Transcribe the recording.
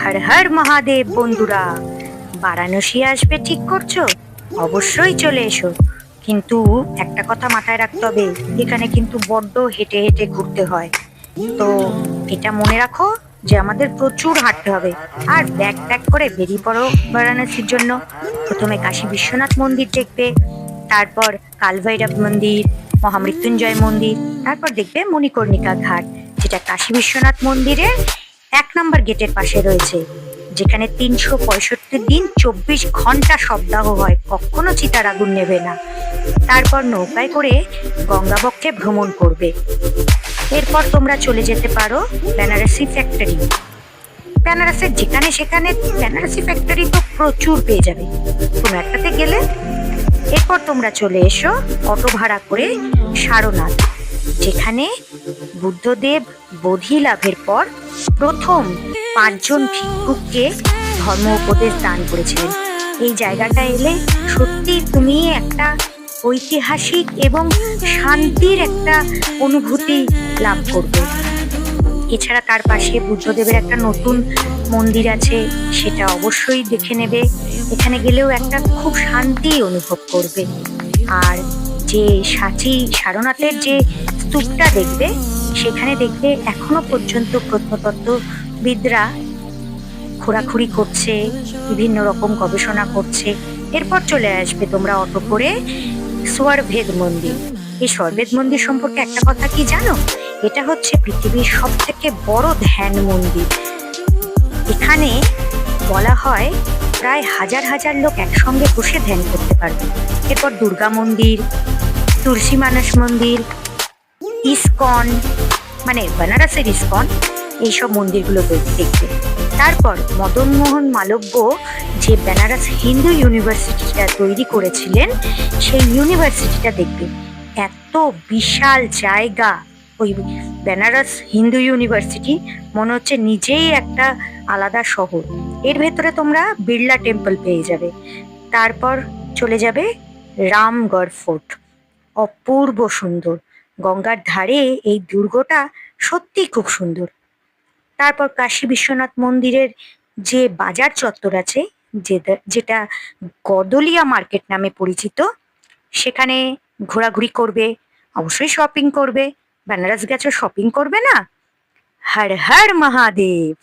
হর হর মহাদেব বন্ধুরা। বারাণসী আসবে ঠিক করছ? অবশ্যই চলে এসো। কিন্তু একটা কথা মাথায় রাখতে হবে, এখানে কিন্তু বড্ড হেঁটে হেঁটে ঘুরতে হয়। তো এটা মনে রাখো যে আমাদের প্রচুর হাঁটতে হবে। আর ব্যাগ প্যাক করে বেরিয়ে পড়ো বারাণসীর জন্য। প্রথমে কাশী বিশ্বনাথ মন্দির দেখবে, তারপর কালভৈরব মন্দির, মহামৃত্যুঞ্জয় মন্দির, তারপর দেখবে মণিকর্ণিকা ঘাট, যেটা কাশী বিশ্বনাথ মন্দিরের এক নম্বর গেটের পাশে রয়েছে, যেখানে তিনশো পঁয়ষট্টি দিন চব্বিশ ঘণ্টা সপ্তাহ হয়। কখনো চিতার আগুন নেবে না। তারপর নৌকায় করে গঙ্গাবক্ষে ভ্রমণ করবে। এরপর তোমরা চলে যেতে পারো বেনারসি ফ্যাক্টরি। বেনারসের যেখানে সেখানে বেনারসি ফ্যাক্টরি তো প্রচুর পেয়ে যাবে। কোনো একটাতে গেলে। এরপর তোমরা চলে এসো অটো ভাড়া করে সারনাথ, যেখানে বুদ্ধদেব বোধি লাভের পর প্রথম পাঁচজন ভিক্ষুককে ধর্ম উপদেশ দান করেছিলেন। এই জায়গাটা এলে সত্যি তুমি একটা ঐতিহাসিক এবং শান্তির একটা অনুভূতি লাভ করবে। এছাড়া তার পাশে বুদ্ধদেবের একটা নতুন মন্দির আছে, সেটা অবশ্যই দেখে নেবে। এখানে গেলেও একটা খুব শান্তি অনুভব করবে। আর যে সাচি সারনাথের যে স্তূপটা দেখবে সেখানে দেখবে এখনও পর্যন্ত প্রত্নতত্ত্ববিদরা খোরাখুরি করছে, বিভিন্ন রকম গবেষণা করছে। এরপর চলে আসবে তোমরা অটো করে সোয়ারভেদ মন্দির। এই সর্বেদ মন্দির সম্পর্কে একটা কথা কি জানো? এটা হচ্ছে পৃথিবীর সব থেকে বড় ধ্যান মন্দির। এখানে বলা হয় প্রায় হাজার হাজার লোক একসঙ্গে বসে ধ্যান করতে পারবে। এরপর দুর্গা মন্দির, তুলসী মানস মন্দির ইসকন মানে বেনারসের ইসকন, এইসব মন্দিরগুলো দেখতে। তারপর মদন মোহন মালব্য যে বেনারস হিন্দু ইউনিভার্সিটিটা তৈরি করেছিলেন, সেই ইউনিভার্সিটিটা দেখবে এত বিশাল জায়গা ওই বেনারস হিন্দু ইউনিভার্সিটি, মনে হচ্ছে নিজেই একটা আলাদা শহর। এর ভেতরে তোমরা বিড়লা টেম্পল পেয়ে যাবে। তারপর চলে যাবে রামগড় ফোর্ট। অপূর্ব সুন্দর। গঙ্গার ধারে এই দুর্গটা সত্যিই খুব সুন্দর। তারপর কাশী বিশ্বনাথ মন্দিরের যে বাজার চত্বর আছে, যেটা গদলিয়া মার্কেট নামে পরিচিত, সেখানে ঘোরাঘুরি করবে, অবশ্যই শপিং করবে, বেনারস গেছো শপিং করবে না? হর হর মহাদেব!